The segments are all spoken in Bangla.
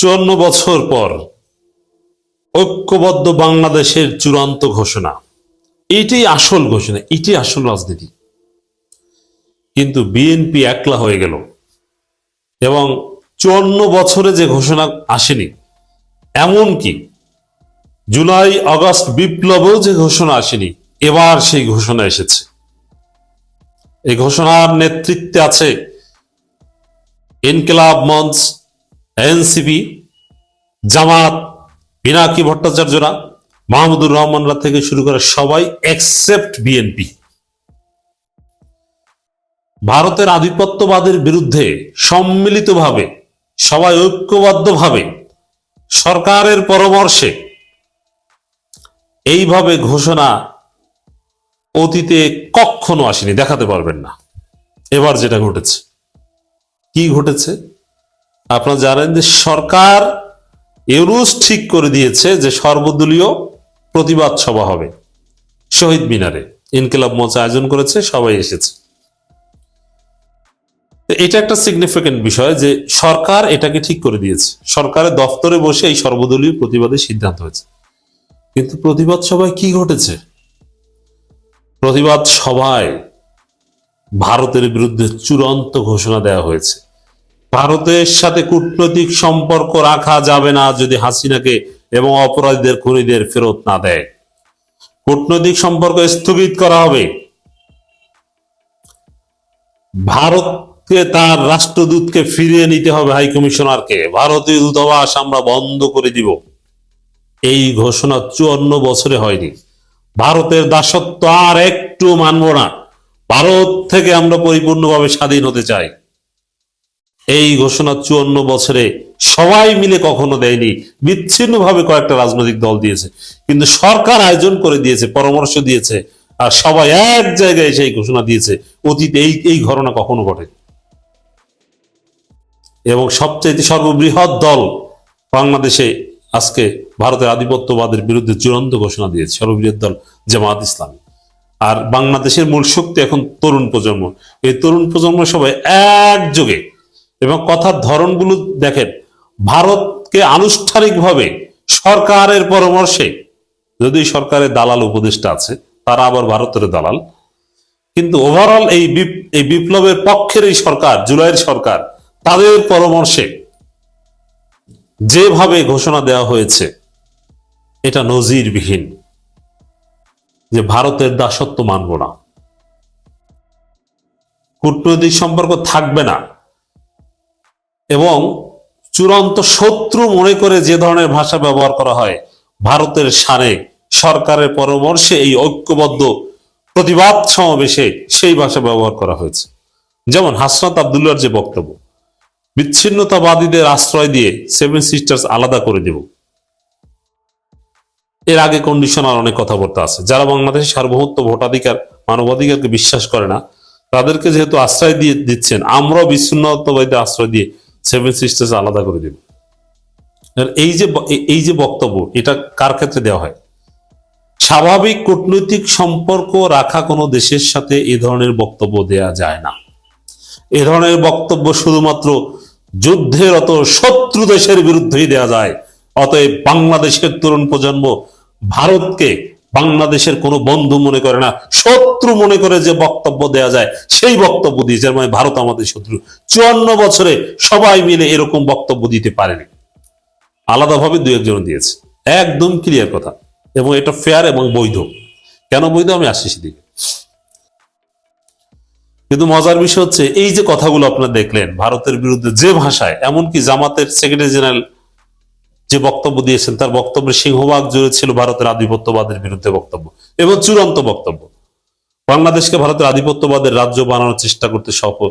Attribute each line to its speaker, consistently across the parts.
Speaker 1: চুয়ান্ন বছর পর ঐক্যবদ্ধ বাংলাদেশের চূড়ান্ত ঘোষণা। এটাই আসল ঘোষণা, এটাই আসল রাজনীতি। কিন্তু বিএনপি একলা হয়ে গেল এবং চুয়ান্ন বছরে যে ঘোষণা আসেনি, এমনকি জুলাই, আগস্ট বিপ্লবেও যে ঘোষণা আসেনি, এবার সেই ঘোষণা এসেছে। এই ঘোষণার নেতৃত্বে আছে ইনকিলাব মঞ্চ এনসিপি, জামাত, পিনাকি ভট্টাচার্যরা, মাহমুদুর রহমানরা থেকে শুরু করে সবাই এক্সেপ্ট বিএনপি ভারতের আধিপত্যবাদের বিরুদ্ধে সম্মিলিতভাবে, সবাই ঐক্যবদ্ধভাবে, সরকারের পরামর্শে এইভাবে ঘোষণা অতীতে কখনো আসেনি, দেখাতে পারবেন না। এবার যেটা ঘটেছে, কি ঘটেছে? আপনারা জানেন যে সরকার ইউরুস ঠিক করে দিয়েছে যে সর্বদলীয় প্রতিবাদ সভা হবে শহীদ মিনারে। ইনকিলাব মঞ্চ আয়োজন করেছে, সবাই এসেছে। এটা একটা সিগনিফিকেন্ট বিষয় যে সরকার এটাকে ঠিক করে দিয়েছে। সরকারের দফতরে বসে এই সর্বদলীয় প্রতিবাদের সিদ্ধান্ত হয়েছে। কিন্তু প্রতিবাদ সভায় কি ঘটেছে? প্রতিবাদ সভায় ভারতের বিরুদ্ধে চূড়ান্ত ঘোষণা দেওয়া হয়েছে। ভারতের সাথে কূটনৈতিক সম্পর্ক রাখা যাবে না যদি হাসিনাকে এবং অপরাধীদের খুনিদের ফেরত না দেয়। কূটনৈতিক সম্পর্ক স্থগিত করা হবে। ভারতকে তার রাষ্ট্রদূতকে ফিরিয়ে নিতে হবে হাই কমিশনারকে। ভারতীয় দূতাবাস আমরা বন্ধ করে দিব। এই ঘোষণা চুয়ান্ন বছরে হয়নি। ভারতের দাসত্ব আর একটু মানব না। ভারত থেকে আমরা পরিপূর্ণভাবে স্বাধীন হতে চাই। এই ঘোষণা চুয়ান্ন বছরে সবাই মিলে কখনো দেয়নি। বিচ্ছিন্নভাবে কয়েকটা রাজনৈতিক দল দিয়েছে। কিন্তু সরকার আয়োজন করে দিয়েছে, পরামর্শ দিয়েছে, আর সবাই এক জায়গায় সেই ঘোষণা দিয়েছে, অতীতে এই এই ঘটনা কখনো ঘটে এবং সবচেয়ে সর্ববৃহৎ দল বাংলাদেশে আজকে ভারতের আধিপত্যবাদের বিরুদ্ধে চূড়ান্ত ঘোষণা দিয়েছে, সর্ববৃহৎ দল জামাত ইসলামী। আর বাংলাদেশের মূল শক্তি এখন তরুণ প্রজন্ম। এই তরুণ প্রজন্ম সবাই একযোগে এবং কথার ধরনগুলো দেখেন, ভারতকে আনুষ্ঠানিকভাবে সরকারের পরামর্শে, যদি সরকারের দালাল উপদেষ্টা আছে, তারা আবার ভারতের দালাল, কিন্তু ওভারঅল এই এই বিপ্লবের পক্ষের এই সরকার, জুলাইয়ের সরকার, তাদের পরামর্শে যেভাবে ঘোষণা দেওয়া হয়েছে, এটা নজিরবিহীন, যে ভারতের দাসত্ব মানব না। কূটনৈতিক সম্পর্ক থাকবে না। এবং চূড়ান্ত শত্রু মনে করে যে ধরনের ভাষা ব্যবহার করা হয়, ভারতের সারে সরকারের পরামর্শে এই ঐক্যবদ্ধ প্রতিবাদ সমাবেশে সেই ভাষা ব্যবহার করা হয়েছে। যেমন হাসনাত আবদুল্লার যে বক্তব্য, বিচ্ছিন্নতাবাদীদের আশ্রয় দিয়ে সেভেন সিস্টার্স আলাদা করে দেব। এর আগে কন্ডিশনাল অনেক কথাবার্তা আছে। যারা বাংলাদেশের সার্বভৌমত্ব ভোটাধিকার, মানবাধিকারকে বিশ্বাস করে না, তাদেরকে যেহেতু আশ্রয় দিয়ে দিচ্ছেন, আমরাও বিচ্ছিন্নতাবাদীদের আশ্রয় দিয়ে সেভেন সিস্টার্স আলাদা করে দেব। এই যে এই- যে বক্তব্য, এটা কার ক্ষেত্রে দেওয়া হয়? স্বাভাবিক কূটনৈতিক সম্পর্ক রাখা কোনো দেশের সাথে এ ধরনের বক্তব্য দেয়া যায় না। এ ধরনের বক্তব্য শুধুমাত্র যুদ্ধের অত শত্রু দেশের বিরুদ্ধেই দেয়া যায়। অতএব বাংলাদেশের তরুণ প্রজন্ম ভারতকে বাংলাদেশের কোনো বন্ধু মনে করে না, শত্রু মনে করে যে বক্তব্য দেয়া যায়, সেই বক্তব্য দিয়েছে মানে ভারত আমাদের শত্রু। চুয়ান্ন বছরে সবাই মিলে এরকম বক্তব্য দিতে পারেনি। আলাদাভাবে দু একজন দিয়েছে। একদম ক্লিয়ার কথা। এবং এটা ফেয়ার এবং বৈধ। কেন বৈধ? আমি আসছি সেদিকে। কিন্তু মজার বিষয় হচ্ছে, এই যে কথাগুলো আপনারা দেখলেন, ভারতের বিরুদ্ধে যে ভাষায়, এমনকি জামাতের সেক্রেটারি জেনারেল যে বক্তব্য দিয়েছেন, তার বক্তব্যের সিংহভাগ জুড়ে ছিল ভারতের আধিপত্যবাদের বিরুদ্ধে বক্তব্য এবং চূড়ান্ত বক্তব্য। বাংলাদেশকে ভারতের আধিপত্যবাদের রাজ্য বানানোর চেষ্টা করতে সফল,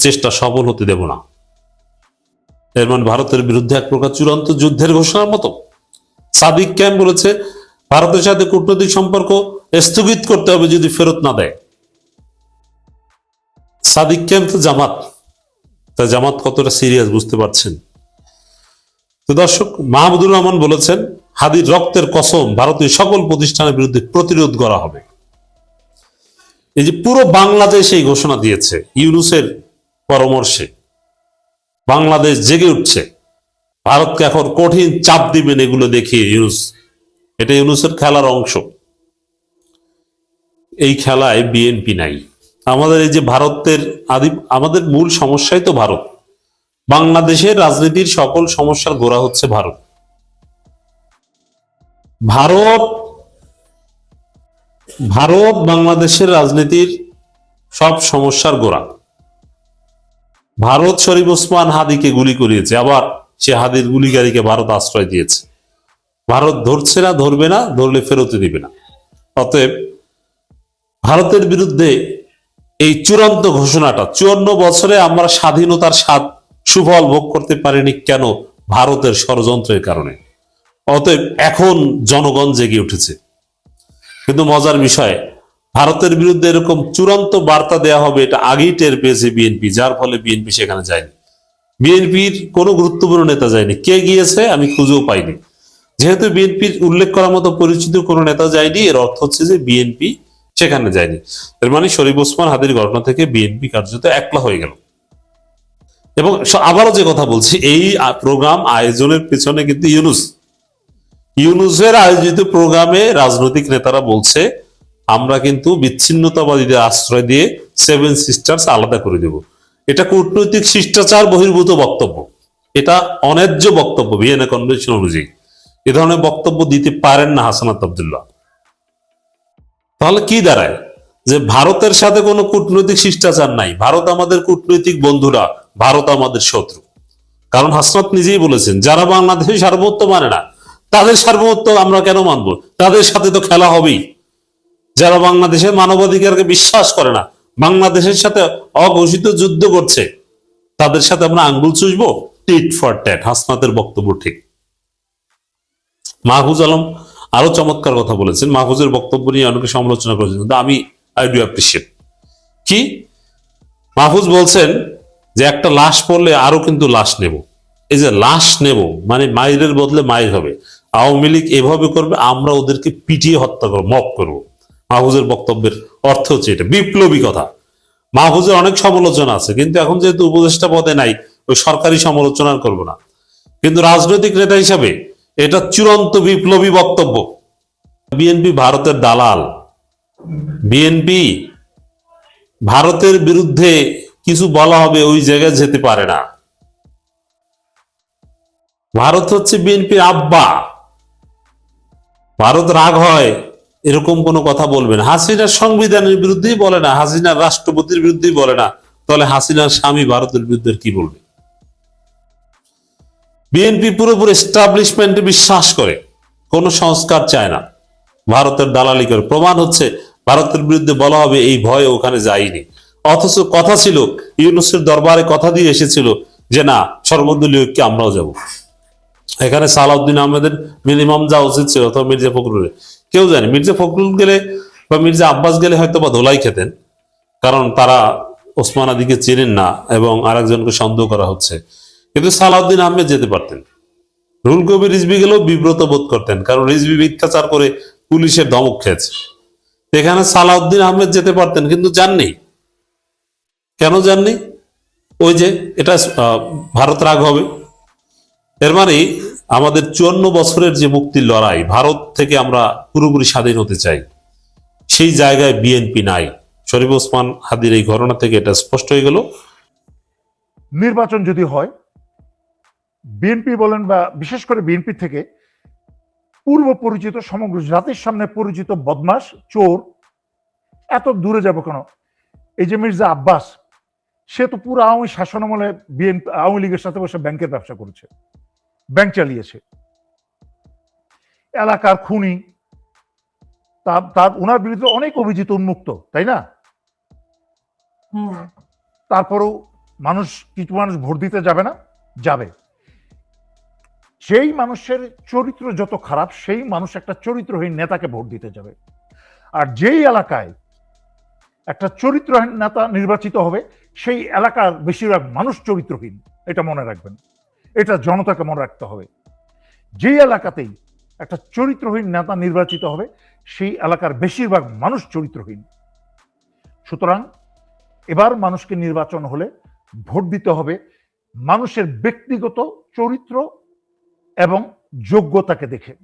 Speaker 1: চেষ্টা সফল হতে দেব না। এর মানে ভারতের বিরুদ্ধে এক প্রকার চূড়ান্ত যুদ্ধের ঘোষণার মতো। সাদিক ক্যাম্প বলেছে, ভারতের সাথে কূটনৈতিক সম্পর্ক স্থগিত করতে হবে যদি ফেরত না দেয়। সাদিক ক্যাম্প তো জামাত। তা জামাত কতটা সিরিয়াস বুঝতে পারছেন? তো দর্শক, মাহমুদুর রহমান বলেছেন, হাদির রক্তের কসম ভারতীয় সকল প্রতিষ্ঠানের বিরুদ্ধে প্রতিরোধ করা হবে। এই যে পুরো বাংলাদেশ এই ঘোষণা দিয়েছে, ইউনুসের পরামর্শে। বাংলাদেশ জেগে উঠছে। ভারতকে এখন কঠিন চাপ দিবেন এগুলো দেখিয়ে ইউনুস। এটা ইউনুসের খেলার অংশ। এই খেলায় বিএনপি নাই। আমাদের এই যে ভারতের আদি আমাদের মূল সমস্যাই তো ভারত। বাংলাদেশের রাজনীতির সকল সমস্যার গোড়া হচ্ছে ভারত। ভারত ভারত বাংলাদেশের রাজনীতির সব সমস্যার গোড়া। ভারত শরীফ ওসমান হাদিকে গুলি করিয়েছে, আবার সে হাদির গুলিকারীকে ভারত আশ্রয় দিয়েছে। ভারত ধরছে না, ধরবে না, ধরলে ফেরতে দিবে না। অতএব ভারতের বিরুদ্ধে এই চূড়ান্ত ঘোষণাটা, চুয়ান্ন বছরে আমরা স্বাধীনতার স্বাদ সুফল ভোগ করতে পারেনি কেন ভারতের ষড়যন্ত্রের কারণে? অতএব এখন জনগণ জেগে উঠেছে। কিন্তু মজার বিষয়, ভারতের বিরুদ্ধে এরকম চূড়ান্ত বার্তা দেওয়া হবে এটা আগেই টের পেয়েছে বিএনপি, যার ফলে বিএনপি সেখানে যায়নি। বিএনপির কোনো গুরুত্বপূর্ণ নেতা যায়নি। কে গিয়েছে আমি খুঁজেও পাইনি। যেহেতু বিএনপির উল্লেখ করার মতো পরিচিত কোনো নেতা যায়নি, এর অর্থ হচ্ছে যে বিএনপি সেখানে যায়নি। এর মানে শরীফ ওসমান হাদির ঘটনা থেকে বিএনপি কার্যত একলা হয়ে গেল। এবং আবারও যে কথা বলছি, এই প্রোগ্রাম আয়োজনের পেছনে কিন্তু ইউনুস। ইউনুসের আয়োজিত প্রোগ্রামে রাজনৈতিক নেতারা বলছে, আমরা কিন্তু বিচ্ছিন্নতাবাদীদের আশ্রয় দিয়ে সেভেন সিস্টার্স আলাদা করে দেব। এটা কূটনৈতিক শিষ্টাচার বহির্ভূত বক্তব্য। এটা অন্যায্য বক্তব্য ভিয়েনা কনভেনশন অনুযায়ী। এ ধরনের বক্তব্য দিতে পারেন না হাসানাত আবদুল্লাহ। তাহলে কি দাঁড়ায়? যে ভারতের সাথে কোনো কূটনৈতিক শিষ্টাচার নাই। ভারত আমাদের কূটনৈতিক বন্ধুরা। ভারত আমাদের শত্রু। কারণ হাসনাত নিজেই বলেছেন, যারা বাংলাদেশের সার্বভৌমত্ব মানে না, তাদের সার্বভৌমত্ব আমরা কেন মানব? তাদের সাথে তো খেলা হবেই। যারা বাংলাদেশের মানবাধিকারকে বিশ্বাস করে না, বাংলাদেশের সাথে অঘোষিত যুদ্ধ করছে, তাদের সাথে আমরা আঙ্গুল চুষবো? টিট ফর ট্যাট হাসনাতের বক্তব্য ঠিক। মাহফুজ আলম আরও চমৎকার কথা বলেছেন। মাহফুজের বক্তব্য নিয়ে অনেকে সমালোচনা করেছেন আমি আই ডু অ্যাপ্রিসিয়েট কি? মাহফুজ বলছেন যে একটা লাশ পড়লে আরও কিন্তু লাশ নেব। এই যে লাশ নেব মানে মায়ের বদলে মায়ের হবে। আওয়ামী লীগ এভাবে করবে, আমরা ওদেরকে পিটিয়ে হত্যা করব, মপ করব। মাহফুজের বক্তব্যের অর্থ হচ্ছে এটা, বিপ্লবী কথা। মাহফুজের অনেক সমালোচনা আছে, কিন্তু এখন যেহেতু উপদেষ্টা পদে নাই, ওই সরকারি সমালোচনা করব না। কিন্তু রাজনৈতিক নেতা হিসাবে এটা চূড়ান্ত বিপ্লবী বক্তব্য। বিএনপি ভারতের দালাল। বিএনপি ভারতের বিরুদ্ধে কিছু বলা হবে ওই জায়গায় যেতে পারে না। ভারত হচ্ছে বিএনপির আব্বা। ভারত রাগ হয়, এরকম কোনো কথা বলবে না। হাসিনার সংবিধানের বিরুদ্ধেই বলে না, হাসিনার রাষ্ট্রপতির বিরুদ্ধেই বলে না। তাহলে হাসিনার স্বামী ভারতের বিরুদ্ধে কি বলবে? বিএনপি পুরোপুরি এস্টাবলিশমেন্টে বিশ্বাস করে, কোনো সংস্কার চায় না। ভারতের দালালি করে প্রমাণ হচ্ছে, ভারতের বিরুদ্ধে বলা হবে, এই ভয়ে ওখানে যায়নি অথচ কথা ছিল, ইউনুসের দরবারে কথা দিয়ে এসেছিল যে, না, সর্বদলীয় আমরাও যাব। এখানে সালাউদ্দিন আহমেদের মিনিমাম যাওয়া উচিত ছিল, অথবা মির্জা ফখরুলের। কেউ জানে, মির্জা ফখরুল গেলে বা মির্জা আব্বাস গেলে হয়তো বা ধোলাই খেতেন, কারণ তারা ওসমান আদিকে চেনেন না এবং আরেকজনকে সন্দেহ করা হচ্ছে। কিন্তু সালাউদ্দিন আহমেদ যেতে পারতেন। রুল কবির রিজবি গেলেও বিব্রত বোধ করতেন, কারণ রিজবি মিথ্যাচার করে পুলিশের ধমক খেয়েছে। এখানে সালাউদ্দিন আহমেদ যেতে পারতেন, কিন্তু যাননি। কেন যাননি ওই যে এটা ভারত রাগ হবে। এর মানে আমাদের চুয়ান্ন বছরের যে মুক্তির লড়াই, ভারত থেকে আমরা পুরোপুরি স্বাধীন হতে চাই। সেই জায়গায় বিএনপি নাই। শরীফ ওসমান হাদির এই ঘটনা থেকে এটা স্পষ্ট হয়ে গেল।
Speaker 2: নির্বাচন যদি হয়, বিএনপি বলেন বা বিশেষ করে বিএনপি থেকে পূর্ব পরিচিত, সমগ্র জাতির সামনে পরিচিত বদমাস চোর, এত দূরে যাব কেন? এই যে মির্জা আব্বাস সে তো পুরো আওয়ামী শাসনামলে বিএনপি আওয়ামী লীগের সাথে বসে ব্যাংকের ব্যবসা করেছে ব্যাংক চালিয়েছে। এলাকার খুনি তার ওনার বিরুদ্ধে অনেক অভিজিত উন্মুক্ত তাই না?
Speaker 3: হুম।
Speaker 2: তারপরেও মানুষ কিছু মানুষ ভোট দিতে যাবে না যাবে। সেই মানুষের চরিত্র যত খারাপ সেই মানুষ একটা চরিত্রহীন নেতাকে ভোট দিতে যাবে। আর যেই এলাকায় একটা চরিত্রহীন নেতা নির্বাচিত হবে সেই এলাকার বেশিরভাগ মানুষ চরিত্রহীন, এটা মনে রাখবেন। এটা জনতাকে মনে রাখতে হবে। যেই এলাকাতেই একটা চরিত্রহীন নেতা নির্বাচিত হবে, সেই এলাকার বেশিরভাগ মানুষ চরিত্রহীন। সুতরাং এবার মানুষকে নির্বাচন হলে ভোট দিতে হবে মানুষের ব্যক্তিগত চরিত্র এবং যোগ্যতাকে দেখে।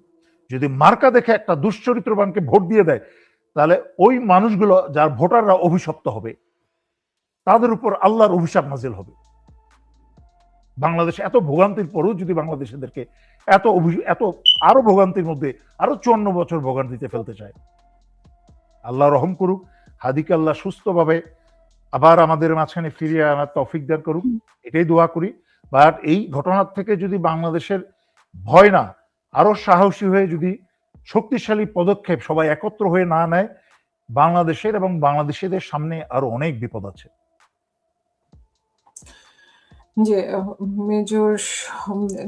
Speaker 2: যদি মার্কা দেখে একটা দুশ্চরিত্রবানকে ভোট দিয়ে দেয়, তাহলে ওই মানুষগুলো, যার ভোটাররা অভিশপ্ত হবে তাদের উপর আল্লাহর অভিশাপ নাজিল হবে। বাংলাদেশ এত ভোগান্তির পরেও যদি বাংলাদেশিদেরকে এত এত আরও ভোগান্তির মধ্যে আরও চুয়ান্ন বছর ভোগান্তিতে ফেলতে চায়। আল্লাহ রহম করুক, হাদিকে আল্লাহ সুস্থভাবে আবার আমাদের মাঝখানে ফিরিয়ে আনার তৌফিক দান করুক, এটাই দোয়া করি। বাট এই ঘটনার থেকে যদি বাংলাদেশের ভয় না, আরও সাহসী হয়ে যদি শক্তিশালী পদক্ষেপ সবাই একত্র হয়ে না নেয়, বাংলাদেশের এবং বাংলাদেশিদের সামনে আরও অনেক বিপদ আছে।
Speaker 3: যে মেজর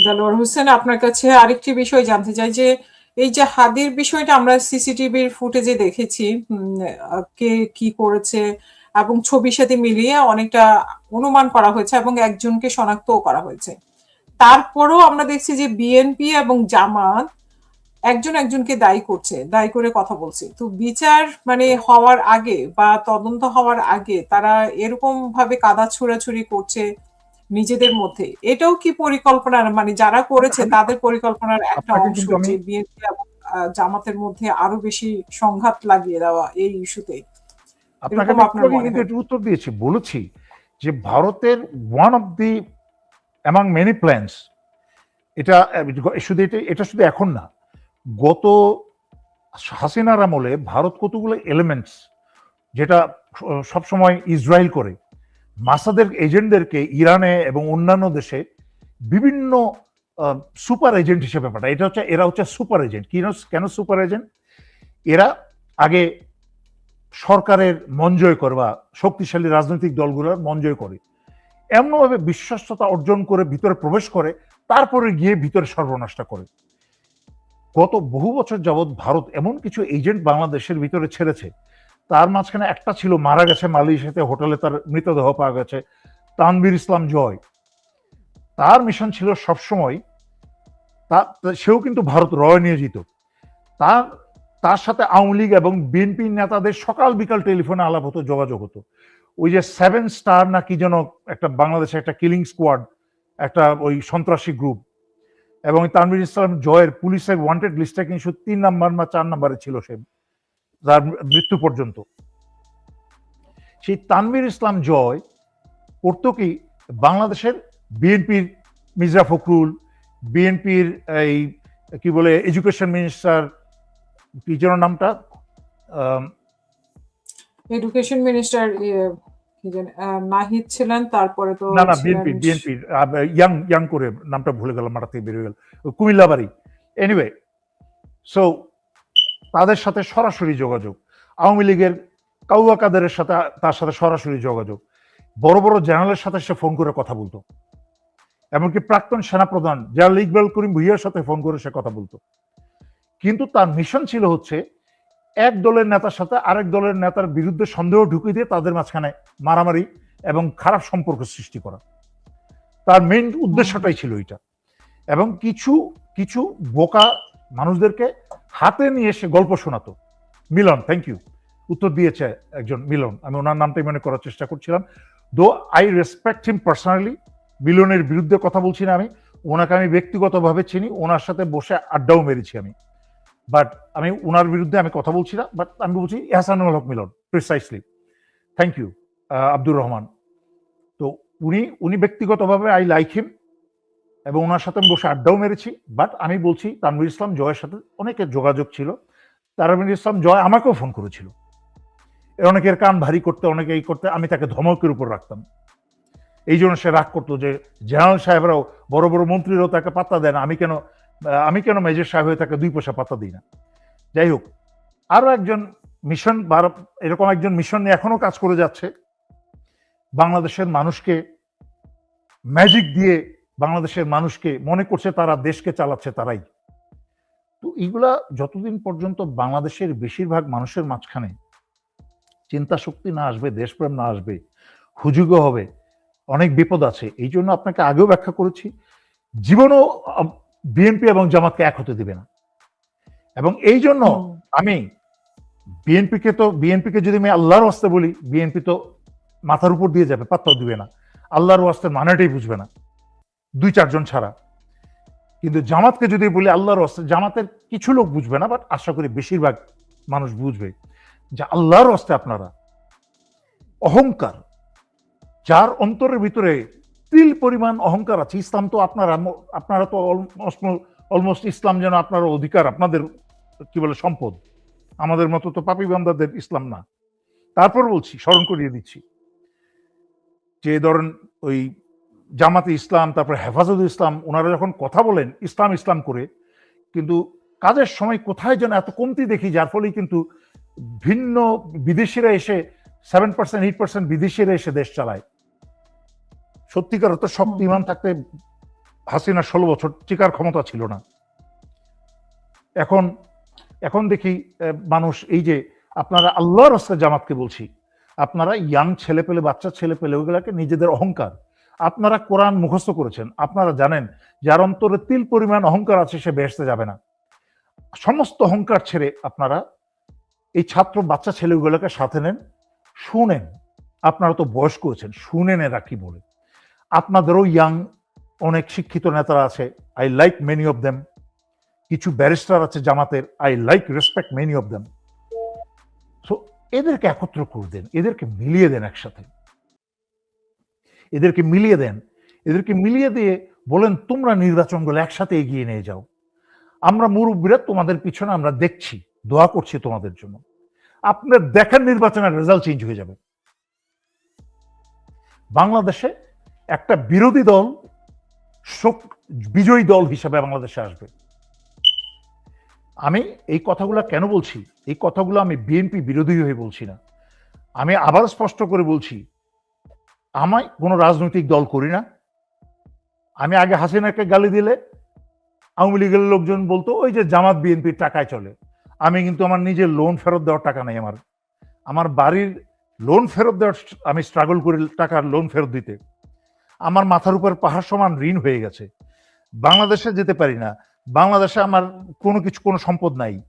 Speaker 3: দেলোয়ার হোসেন, আপনার কাছে আরেকটি বিষয় জানতে চাই যে, এই যে হাদির বিষয়টা আমরা সিসিটিভির ফুটেজে দেখেছি কে কি করেছে এবং ছবির সাথে মিলিয়ে অনেকটা অনুমান করা হয়েছে এবং একজনকে শনাক্তও করা হয়েছে। তারপরেও আমরা দেখছি যে বিএনপি এবং জামাত একজন একজনকে দায়ী করছে, দায়ী করে কথা বলছে। তো বিচার মানে হওয়ার আগে বা তদন্ত হওয়ার আগে তারা এরকম ভাবে কাদা ছুড়াছুড়ি করছে নিজেদের মধ্যে। এটাও কি পরিকল্পনা মানে যারা করেছে তাদের পরিকল্পনার একটা অংশ যে বিএনপি এবং জামাতের মধ্যে আরও বেশি সংঘাত লাগিয়ে দেওয়া এই ইস্যুতে।
Speaker 2: আপনাকে কিন্তু উত্তর দিয়েছি বলেছি যে ভারতের one of the among many plans এটা শুধু এটা এটা শুধু এখন না গত হাসিনার আমলে ভারত কতগুলো এলিমেন্টস যেটা সবসময় ইসরায়েল করে মাসাদের এজেন্টদেরকে ইরানে এবং অন্যান্য দেশে বিভিন্ন সুপার এজেন্ট হিসেবে পাঠায়। এটা হচ্ছে, এরা হচ্ছে সুপার এজেন্ট। কেন কেন সুপার এজেন্ট? এরা আগে সরকারের মন জয় করে বা শক্তিশালী রাজনৈতিক দলগুলোর মন জয় করে। এমনভাবে বিশ্বস্ততা অর্জন করে ভিতরে প্রবেশ করে, তারপরে গিয়ে ভিতরে সর্বনাশটা করে। গত বহু বছর যাবৎ ভারত এমন কিছু এজেন্ট বাংলাদেশের ভিতরে ছেড়েছে তার মাঝখানে একটা ছিল, মারা গেছে মালয়েশিয়াতে, হোটেলে তার মৃতদেহ পাওয়া গেছে, তানভীর ইসলাম জয়। তার মিশন ছিল সবসময় তা, সেও কিন্তু ভারত রয় নিয়োজিত তার তার সাথে আওয়ামী লীগ এবং বিএনপি নেতাদের সকাল বিকাল টেলিফোনে আলাপ হতো, যোগাযোগ হতো। ওই যে সেভেন স্টার না কি যেন একটা বাংলাদেশে একটা কিলিং স্কোয়াড একটা ওই সন্ত্রাসী গ্রুপ এবং তানভীর ইসলাম জয়ের পুলিশের ওয়ান্টেড লিস্টে কিন্তু তিন নাম্বার বা চার নাম্বারে ছিল সে। তার মৃত্যু পর্যন্ত। সেই তানভীর ইসলাম জয় করতো কি বাংলাদেশের বিএনপির মির্জা ফখরুল বিএনপির এই কি বলে এডুকেশন মিনিস্টার কি যেন নামটা?
Speaker 3: এডুকেশন মিনিস্টার ইয়ে, নাহিদ ছিলেন তারপরে তো
Speaker 2: না না বিএনপি বিএনপি ইয়াং ইয়াং করে নামটা ভুলে গেলাম মাথা থেকে বেরিয়ে গেল কুমিল্লাবাড়ি এনিওয়ে সো তাদের সাথে সরাসরি যোগাযোগ। আওয়ামী লীগের কাউয়া কাদেরের সাথে তার সাথে সরাসরি যোগাযোগ। বড় বড় জেনারেলের সাথে সে ফোন করে কথা বলতো। এমনকি প্রাক্তন সেনাপ্রধান জেনারেল ইকবাল করিম ভুইয়ার সাথে ফোন করে সে কথা বলতো। কিন্তু তার মিশন ছিল হচ্ছে এক দলের নেতার সাথে আরেক দলের নেতার বিরুদ্ধে সন্দেহ ঢুকিয়ে দিয়ে তাদের মাঝখানে মারামারি এবং খারাপ সম্পর্ক সৃষ্টি করা। তার মেইন উদ্দেশ্যটাই ছিল এটা এবং কিছু কিছু বোকা মানুষদেরকে হাতে নিয়ে এসে গল্প শোনাতো। মিলন থ্যাংক ইউ উত্তর দিয়েছে একজন মিলন। আমি ওনার নামটাই মনে করার চেষ্টা করছিলাম। Though I respect him personally মিলনের বিরুদ্ধে কথা বলছি না আমি, ওনাকে আমি ব্যক্তিগতভাবে চিনি, ওনার সাথে বসে আড্ডাও মেরেছি আমি। বাট আমি ওনার বিরুদ্ধে আমি কথা বলছি না বাট আমি বলছি Ehsanul Haque Milon precisely thank you Abdur Rahman. তো উনি উনি ব্যক্তিগতভাবে আই লাইক হিম এবং ওনার সাথে আমি বসে আড্ডাও মেরেছি বাট আমি বলছি তানভীর ইসলাম জয়ের সাথে অনেকের যোগাযোগ ছিল। তানভীর ইসলাম জয় আমাকেও ফোন করেছিল। এর অনেকের কান ভারী করতে, অনেকে এই করতে, আমি তাকে ধমকের উপর রাখতাম। এই জন্য সে রাগ করতো যে জেনারেল সাহেবরাও বড় বড় মন্ত্রীরাও তাকে পাত্তা দেয় না। আমি কেন আমি কেন মেজর সাহেব হয়ে তাকে দুই পয়সা পাত্তা দিই না? যাই হোক আরও একজন মিশন ভারত, এরকম একজন মিশন নিয়ে এখনও কাজ করে যাচ্ছে। বাংলাদেশের মানুষকে ম্যাজিক দিয়ে বাংলাদেশের মানুষকে মনে করছে তারা দেশকে চালাচ্ছে তারাই। তো এইগুলা যতদিন পর্যন্ত বাংলাদেশের বেশিরভাগ মানুষের মাঝখানে চিন্তা শক্তি না আসবে দেশপ্রেম না আসবে হুজুগ হবে অনেক বিপদ আছে এই জন্য আপনাকে আগেও ব্যাখ্যা করেছি জীবনও বিএনপি এবং জামাতকে এক হতে দিবে না। এবং এই জন্য আমি বিএনপিকে তো বিএনপিকে যদি আমি আল্লাহর ওয়াস্তে বলি বিএনপি তো মাথার উপর দিয়ে যাবে পাত্তাও দিবে না। আল্লাহর ওয়াস্তে মানেটাই বুঝবে না। দুই চারজন ছাড়া। কিন্তু জামাতকে যদি বলি, আল্লাহর হস্তে জামাতের কিছু লোক বুঝবে না বাট আশা করি বেশিরভাগ মানুষ বুঝবে যে আল্লাহর হস্তে আপনারা অহংকার, যার অন্তরের ভিতরে তিল পরিমাণ অহংকার আছে। ইসলাম তো আপনারা আপনারা তো অলমোস্ট ইসলাম যেন আপনার অধিকার, আপনাদের কি বলে, সম্পদ। আমাদের মতো তো পাপি বান্দাদের ইসলাম না। তারপর বলছি, স্মরণ করিয়ে দিচ্ছি যে ধরেন ওই জামাতে ইসলাম তারপর হেফাজত ইসলাম ওনারা যখন কথা বলেন ইসলাম ইসলাম করে কিন্তু কাজের সময় কোথায় যেন এত কমতি দেখি যার ফলে কিন্তু ভিন্ন বিদেশিরা এসে সেভেন পার্সেন্ট এইট পার্সেন্ট বিদেশিরা এসে দেশ চালায়। সত্যিকার অর্থ শক্তি ইমান থাকতে হাসিনা ষোলো বছর টিকার ক্ষমতা ছিল না। এখন এখন দেখি মানুষ এই যে আপনারা আল্লাহর রাস্তা জামাতকে বলছি আপনারা ইয়াং ছেলে পেলে বাচ্চা ছেলে পেলে ওগুলাকে নিজেদের অহংকার আপনারা কোরআন মুখস্থ করেছেন, আপনারা জানেন যার অন্তরে তিল পরিমাণ অহংকার আছে, সে বেহেস্তে যাবে না। সমস্ত অহংকার ছেড়ে আপনারা এই ছাত্র বাচ্চা ছেলেগুলোকে সাথে নেন, শুনেন। আপনারা তো বয়স্ক হয়েছেন শুনেন এরা কি বলে। আপনাদেরও ইয়াং অনেক শিক্ষিত নেতারা আছে I like many of them কিছু ব্যারিস্টার আছে জামাতের I like respect many of them so এদেরকে একত্র করে দেন, এদেরকে মিলিয়ে দেন একসাথে। এদেরকে মিলিয়ে দেন। এদেরকে মিলিয়ে দিয়ে বলেন, তোমরা নির্বাচনগুলো একসাথে এগিয়ে নিয়ে যাও। আমরা মুরব্বীরা তোমাদের পিছনে আমরা দেখছি, দোয়া করছি তোমাদের জন্য। আপনার দেখার নির্বাচনের রেজাল্ট চেঞ্জ হয়ে যাবে। বাংলাদেশে একটা বিরোধী দল, শোক- বিজয়ী দল হিসাবে বাংলাদেশে আসবে। আমি এই কথাগুলো কেন বলছি? এই কথাগুলো আমি বিএনপি বিরোধী হয়ে বলছি না। আমি আবার স্পষ্ট করে বলছি আমি কোনো রাজনৈতিক দল করি না। আমি আগে হাসিনাকে গালি দিলে আওয়ামী লীগের লোকজন বলতো, ওই যে জামাত বিএনপির টাকায় চলে। আমি কিন্তু আমার নিজের লোন ফেরত দেওয়ার টাকা নেই আমার। আমার বাড়ির লোন ফেরত দেওয়ার আমি স্ট্রাগল করি টাকার লোন ফেরত দিতে। আমার মাথার উপর পাহাড় সমান ঋণ হয়ে গেছে। বাংলাদেশে যেতে পারি না। বাংলাদেশে আমার কোনো কিছু, কোনো সম্পদ নাই।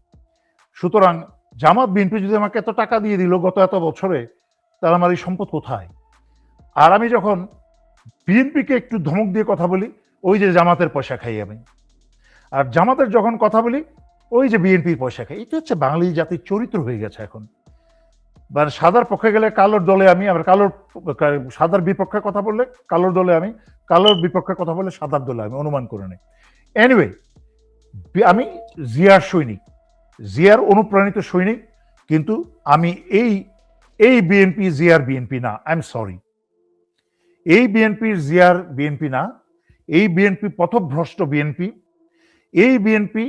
Speaker 2: সুতরাং জামাত বিএনপি যদি আমাকে এত টাকা দিয়ে দিল গত এত বছরে, তাহলে আমার এই সম্পদ কোথায়? আর আমি যখন বিএনপিকে একটু ধমক দিয়ে কথা বলি, ওই যে জামাতের পয়সা খাই আমি। আর জামাতের যখন কথা বলি, ওই যে বিএনপির পয়সা খাই। এটা হচ্ছে বাঙালি জাতির চরিত্র হয়ে গেছে এখন। মানে সাদার পক্ষে গেলে কালোর দলে আমি, আবার কালোর সাদার বিপক্ষে কথা বললে কালোর দলে আমি, কালোর বিপক্ষে কথা বললে সাদার দলে আমি, অনুমান করে নেই। এনিওয়ে আমি জিয়ার সৈনিক, জিয়ার অনুপ্রাণিত সৈনিক, কিন্তু আমি এই এই বিএনপি জিয়ার বিএনপি না আই এম সরি এই বিএনপির জিয়ার বিএনপি না, এই বিএনপি পথভ্রষ্ট বিএনপি, এই বিএনপি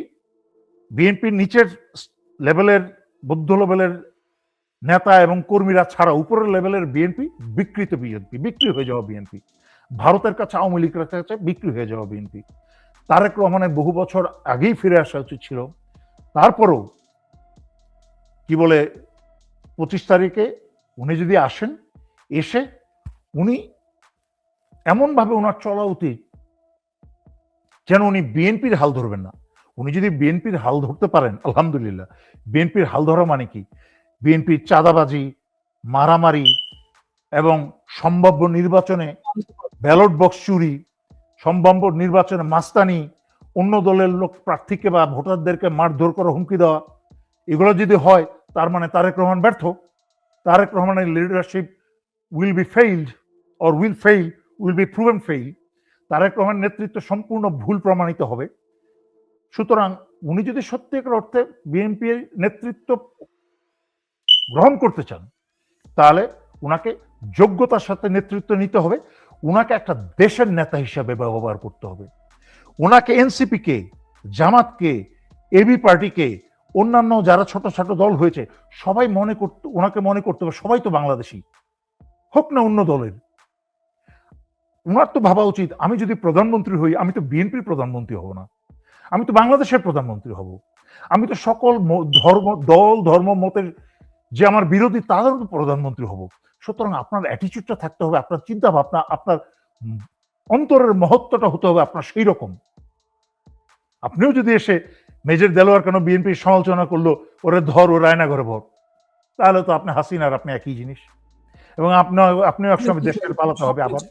Speaker 2: বিএনপির নিচের লেভেলের, বৌদ্ধ লেভেলের নেতা এবং কর্মীরা ছাড়া উপরের লেভেলের বিএনপি বিকৃত বিএনপি, বিক্রি হয়ে যাওয়া বিএনপি। ভারতের কাছে আওয়ামী লীগের কাছে বিক্রি হয়ে যাওয়া বিএনপি। তারেক রহমানের বহু বছর আগেই ফিরে আসা উচিত ছিল। তারপরও কি বলে, পঁচিশ তারিখে উনি যদি আসেন, এসে উনি এমনভাবে ওনার চলা উচিত যেন উনি বিএনপির হাল ধরবেন না। উনি যদি বিএনপির হাল ধরতে পারেন, আলহামদুলিল্লাহ। বিএনপির হাল ধরা মানে কি? বিএনপির চাঁদাবাজি, মারামারি এবং সম্ভাব্য নির্বাচনে ব্যালট বক্স চুরি, সম্ভাব্য নির্বাচনে মাস্তানি, অন্য দলের লোক প্রার্থীকে বা ভোটারদেরকে মারধর করা, হুমকি দেওয়া, এগুলো যদি হয়, তার মানে তারেক রহমান ব্যর্থ। তারেক রহমানের leadership will be failed or will fail will be proven fail, Tarek Rahman নেতৃত্ব সম্পূর্ণ ভুল প্রমাণিত হবে। সুতরাং উনি যদি সত্যিকার অর্থে বিএনপির নেতৃত্ব গ্রহণ করতে চান, তাহলে উনাকে যোগ্যতার সাথে নেতৃত্ব নিতে হবে। উনাকে একটা দেশের নেতা হিসাবে ব্যবহার করতে হবে। ওনাকে এনসিপিকে জামাতকে এবি পার্টিকে অন্যান্য যারা ছোট ছোট দল হয়েছে, সবাই মনে করতে ওনাকে মনে করতে হবে, সবাই তো বাংলাদেশি, হোক না অন্য দলের। ওনার তো ভাবা উচিত, আমি যদি প্রধানমন্ত্রী হই, আমি তো বিএনপির প্রধানমন্ত্রী হব না। আমি তো বাংলাদেশের প্রধানমন্ত্রী হব। আমি তো সকল ধর্ম, দল, ধর্ম, মতের যে আমার বিরোধী তাদেরও তো প্রধানমন্ত্রী হব। সুতরাং আপনার অ্যাটিচিউডটা থাকতে হবে, আপনার চিন্তা ভাবনা আপনার অন্তরের মহত্বটা হতে হবে আপনার সেই রকম। আপনিও যদি এসে মেজর দেলোয়ার কেন বিএনপির সমালোচনা করল, ওরে ধর, ও রায়না ঘরে ভর তাহলে তো আপনি হাসিন আর আপনি একই জিনিস। এবং আপনার আপনিও একসময় দেশের ছেড়ে পালাতে হবে আবার।